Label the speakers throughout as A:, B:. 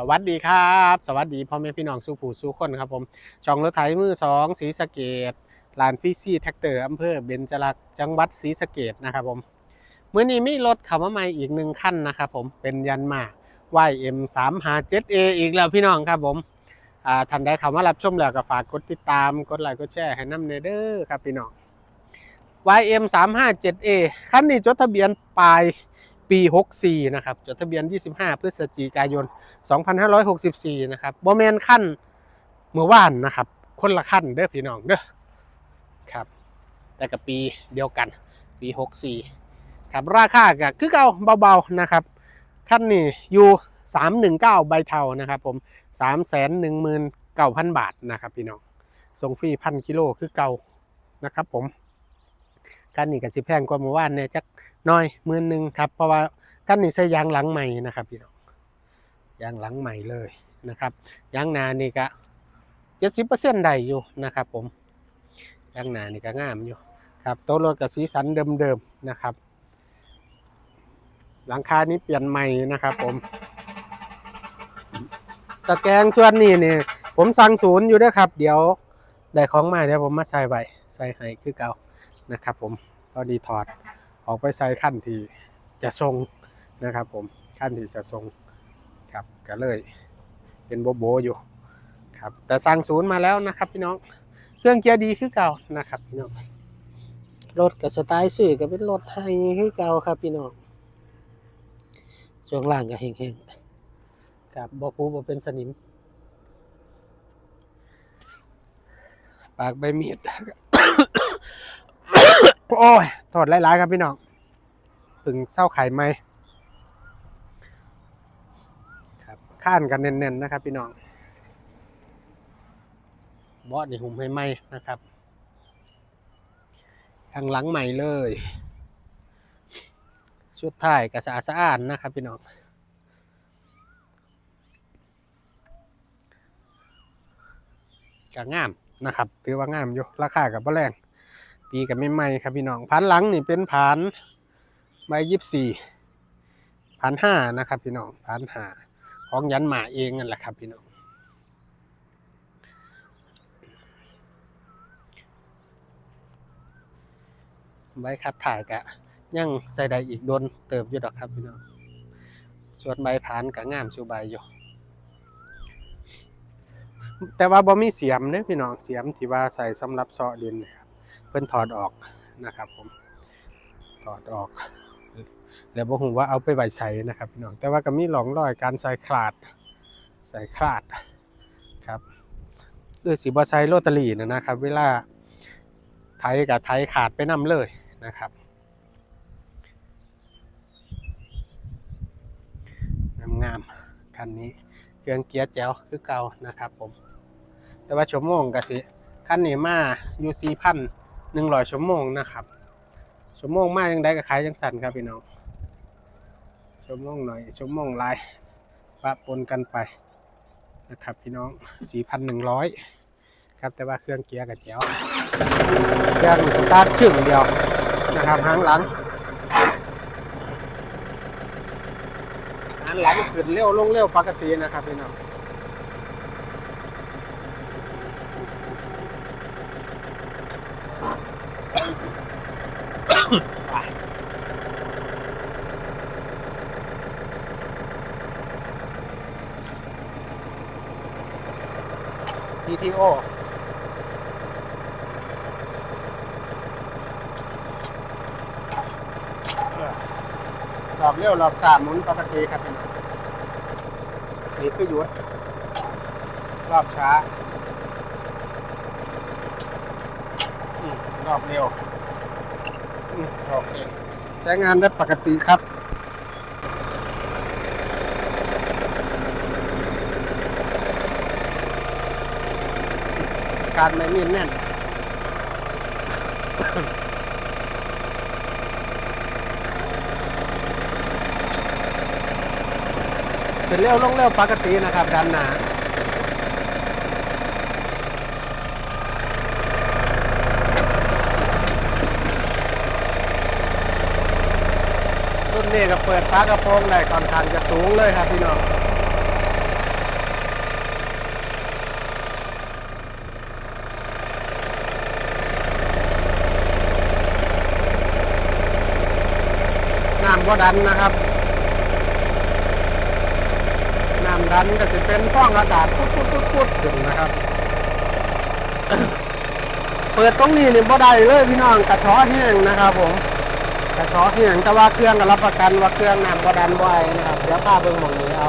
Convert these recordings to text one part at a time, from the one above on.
A: สวัสดีครับ สวัสดีพ่อแม่พี่น้องสู้ผู้สู้คนครับผมช่องรถไถมือสองศรีสะเกดลานพี่ซี่แท็กเตอร์อำเภอเบญจรักษ์จังหวัดศรีสะเกดนะครับผมเมื่อนี้มีรถขับมาใหม่อีกหนึ่งคันนะครับผมเป็นยันมา YM 3 5 7 A อีกแล้วพี่น้องครับผมท่านใดเข้ามารับชมแล้วก็ฝากกดติดตามกดไลค์กดแชร์ให้น้ำเนเดอร์ครับพี่น้อง YM 3 5 7 A คันนี้จดทะเบียนปลาย ปี 64 นะครับ จดทะเบียน 25 พฤศจิกายน 2564 นะครับโบแมนขั้นเมื่อวานนะครับ คนละขั้นเด้อพี่น้องเด้อครับ แต่กับปีเดียวกัน ปี 64 ครับ ราคาก็คือเก่าเบาๆนะครับ ขั้นนี้อยู่ 319 ใบเทานะครับผม 319,000 บาทนะครับพี่น้องส่งฟรีพันกิโลคือเก่านะครับผม ขั้นนี้ก็สิแพงกว่าเมื่อวานเนี่ยจักน้อยหมื่นหนึ่งครับ เพราะว่าขั้นนี้ใช้ยางหลังใหม่นะครับพี่น้องยางหลังใหม่เลยนะครับยางนานี่ก็เจ็ดสิบเปอร์เซ็นต์ได้อยู่นะครับ ผมยางนานี่ก็งามอยู่ครับโต๊ะรถกับสีสันเดิมๆนะครับ หลังคานี้เปลี่ยนใหม่นะครับ ผมตะแกรงส่วนนี้นี่ผมสั่งศูนย์อยู่ด้วยครับ เดี๋ยวได้ของมาเดี๋ยวผมมาใส่ไว้ใส่ให้คือเก่านะครับผม พอดีถอดออกไปใส่ขั้นที่จะทรงนะครับผมขั้นที่จะทรงครับก็เลย เป็นโบโบอยู่ครับแต่สั่งศูนย์มาแล้วนะครับพี่น้องเครื่องเกียร์ดีคือเก่านะครับพี่น้องรถกับสไตล์สื่อก็เป็นรถไฮคือเก่าครับพี่น้องช่วงล่างก็แห้งๆกับบอปูบอเป็นสนิม ปากใบมีด โอ้ยถอดหลายๆครับพี่น้องถึงเศร้าไข่ไหมครับข้านกันแน่นๆนะครับ พี่น้องบอสนี่หุ่มให้ไหมนะครับข้างหลังใหม่เลย ชุดท้ายกระสะอาสะอ้านนะครับ พี่น้องก็งามนะครับ ถือว่างามอยู่ ราคากับบ่แรง ปีกับไม่ใหม่ครับพี่น้องพันหลังนี่เป็นพันใบยี่สี่พันห้านะครับพี่น้องพันห้าของยันหมาเองนั่นแหละครับพี่น้องใบคัดถ่ายกะยังใส่ได้อีกโดนเติบอยู่ดอกครับพี่น้องส่วนใบผานกะงามชูใบอยู่แต่ว่าบ่มีเสียมเด้พี่น้องเสียมที่ว่าใส่สำหรับเซาะดินนะครับ เพิ่นถอดออกนะครับผมถอดออกแล้วบ่ฮู้ว่าเอาไปไว้ใส่นะครับพี่น้องแต่ว่าก็มีร่องรอยการใส่คลาดใส่คลาดครับคือสิบ่ใส่โรตารี่นะนะครับ เวลาไถกับไถขาดไปนํเลยนะครับงามๆคันนี้เครื่องเกียร์แจ๋วคือเก่านะครับผม แต่ว่าชั่วโมงก็สิคันนี้มาอยู่ 4,100ชั่วโมงนะครับชั่วโมงมาจังได้ก็ขายจังสั่นครับพี่น้องชั่วโมงหน่อยชั่วโมงลายปะปนกันไปนะครับพี่น้อง4,100ครับแต่ว่าเครื่องเกียร์กับแจ๋วเครื่องสตาร์ทชึ่งเดียวนะครับหางหลังหางหลังขึ้นเร็วลงเร็วปกตินะครับพี่น้อง ไป PTO รอบเร็วรอบสามหมุนปกติครับพี่น้องนี่คือหยุดรอบช้ารอบเร็ว โอเคใช้งานได้ปกติครับการไม่มีแน่น เป็นเร็วลงเร็วปกตินะครับด้านหน้า นี่ก็เปิดฟ้ากระโปรงได้ค่อนข้างจะสูงเลยครับพี่น้องน้ำก็ดันนะครับน้ำดันก็จะเป็นฟองอากาศพุดพุดพุดพุดขึ้นนะครับ เปิดตรงนี้นี่บ่ได้เลยพี่น้องกระชอแห้งนะครับผม กระชอแห้งแต่ว่าเครื่องก็รับประกันว่าเครื่องน้ำบ่ดันบ่ไอนะครับ เดี๋ยวพาเบิ่งหมองนี้เอา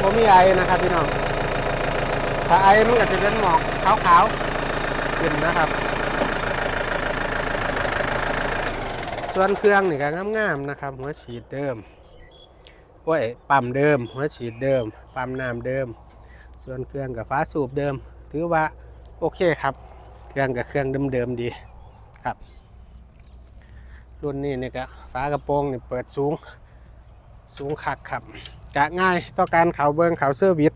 A: บ่มีไอนะครับพี่น้องถ้าไอมันก็จะเป็นหมอกขาวๆขึ้นนะครับ ส่วนเครื่องนี่ก็งามๆนะครับ หัวฉีดเดิมโอ้ยปั๊มเดิม หัวฉีดเดิม ปั๊มน้ำเดิม ส่วนเครื่องกับฟ้าสูบเดิม ถือว่าโอเคครับ เครื่องกับเครื่องเดิมๆดีครับ รุ่นนี้นี่ก็ฟ้ากระโปรงนี่เปิดสูง สูงคักครับกะง่ายต่อการเขาเบิงเขาเซอร์วิส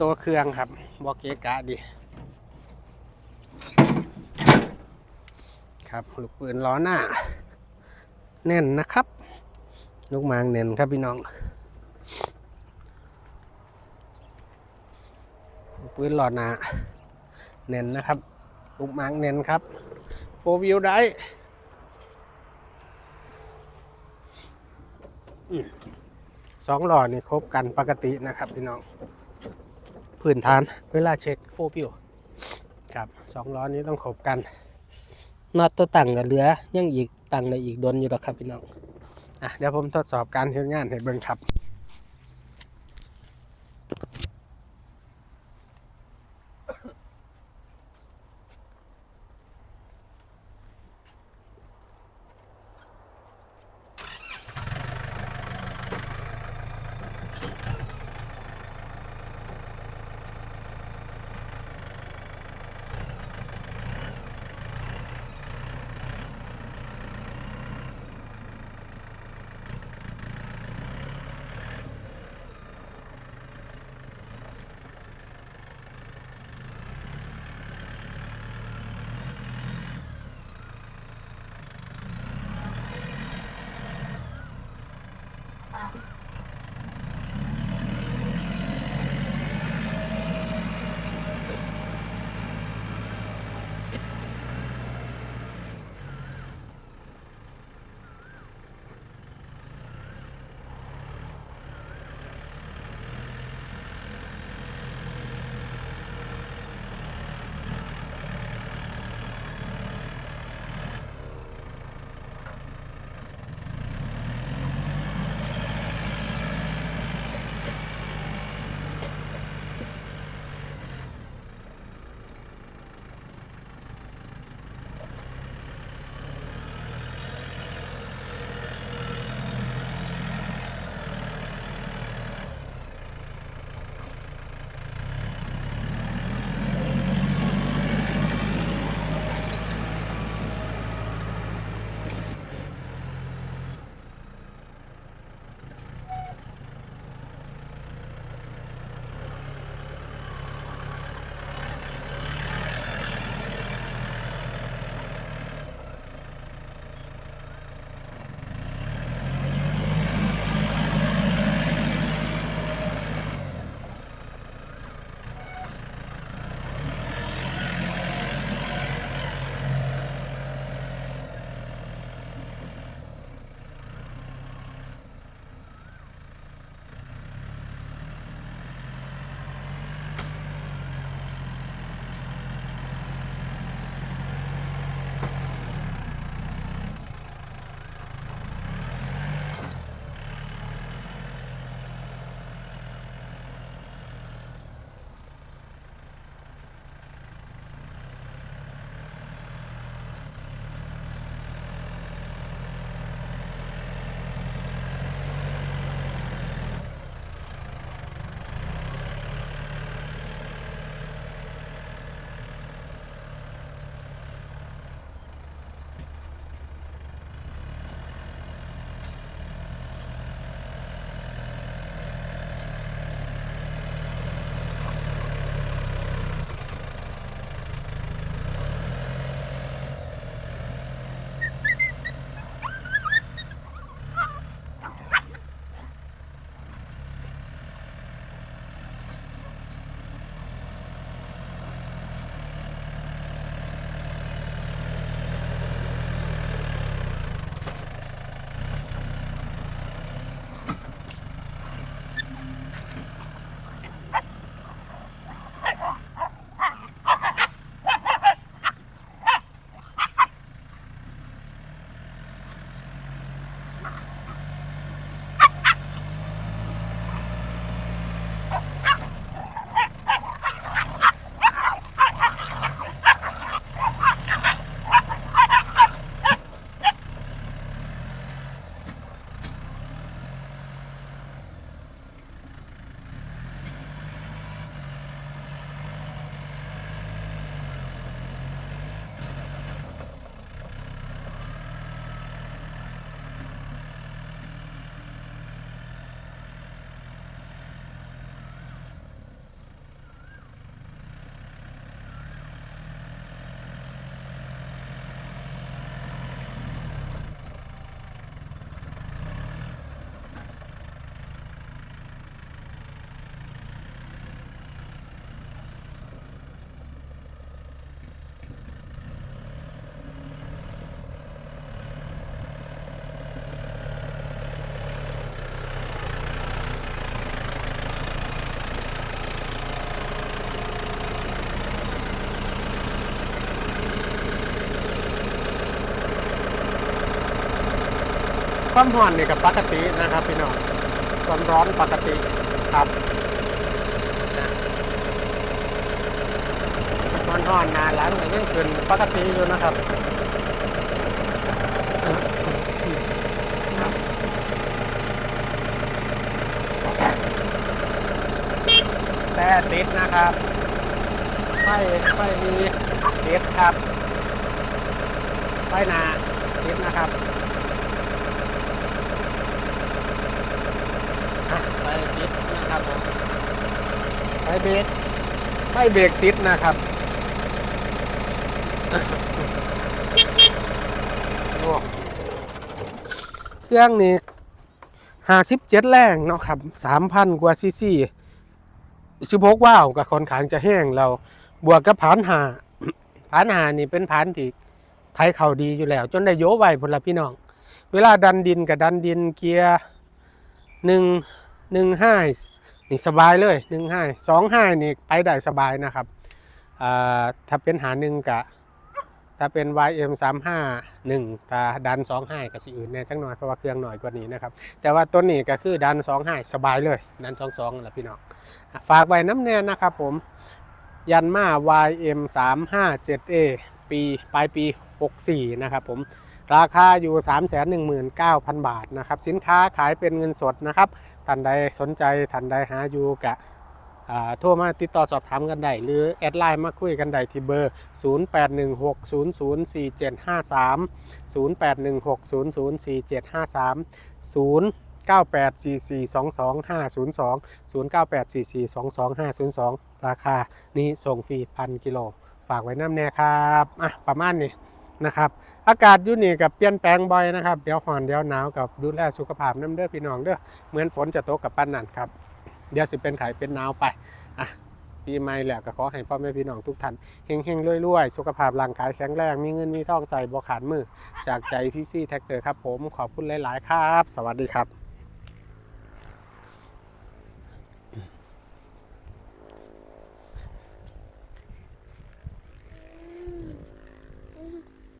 A: ตัวเครื่องครับบอกเกะกะดีครับลูกปืนล้อหน้า แน่นนะครับ ลูกหมางแน่นครับพี่น้องลูกปืนล้อหน้าแน่นนะครับ ลูกหมางแน่นครับโฟวิวได้สองหล่อนี่ครบกันปกตินะครับพี่น้อง พื้นฐานเวลาเช็คโฟวิวครับสองล้อนี้ต้องครบกันน็อตตัวตั้งกับเหลือยังอีกตั้งในอีกดนอยู่หรอกครับพี่น้องอะเดี๋ยวผมทดสอบการใช้งานให้เบิ่งครับ Bye. ความร้อนนี่กับปกตินะครับพี่น้องความร้อนปกติครับมันร้อนนานแล้วมันยังขึ้นปกติอยู่นะครับแต่ติดนะครับไฟไฟมีติดครับไฟนาติดนะครับ อะไปติด นะครับผมไปเบรกไปเบรกติดนะครับเครื่องนี้ห้าสิบเจ็ดแรงเนาะครับสามพันกว่าซีซีสิบหกว้าวกับคนขางจะแห้งเราบวกกับผานหาผานหานี่เป็นผานที่ไทยเข่าดีอยู่แล้ว จนได้โยไวพละพี่น้อง เวลาดันดินกับดันดินเกียร์หนึ่งหนึ่งห้า นี่สบายเลยหนึ่งห้าสองห้านี่ไปได้สบายนะครับถ้าเป็นหาหนึ่งกะ ถ้าเป็น YM 3 5 1ถ้าดัน2 5กับสีอื่นเนี่ยจังหน่อยเพราะว่าเครื่องหน่อยกว่านี้นะครับ แต่ว่าตัวนี้ก็คือดัน2 5สบายเลย ดัน2 2แหละพี่น้อง ฝากไว้น้ำแน่นะครับผม ยันมา YM 3 5 7 A ปีปลายปี 64 นะครับผม ราคาอยู่ 319,000 บาทนะครับ สินค้าขายเป็นเงินสดนะครับ ท่านใดสนใจท่านใดหาอยู่กะโทรมาติดต่อสอบถามกันได้หรือแอดไลน์มาคุยกันได้ที่เบอร์ 0816004753 0816004753 0984422502 0984422502 ราคานี้ส่งฟรีพันกิโล ฝากไว้น้ำแน่ครับ อะ ประมาณนี้ นะครับ อากาศอยู่นี่กับเปลี่ยนแปลงบ่อยนะครับ เดี๋ยวห่อนเดี๋ยวหนาวกับดูแลสุขภาพน้ำเด้อพี่น้องเด้อเหมือนฝนจะตกกับปั้นนั่นครับ เดี๋ยวสิเป็นไข่เป็นหนาวไปอะปีใหม่แล้วก็ขอให้พ่อแม่พี่น้องทุกท่านเฮงเฮงๆรวยๆ สุขภาพร่างกายแข็งแรง มีเงินมีทองใส่บ่ขาดมือ จากใจพี่ซี่แท็กเตอร์ครับผมขอบคุณหลายๆครับ สวัสดีครับ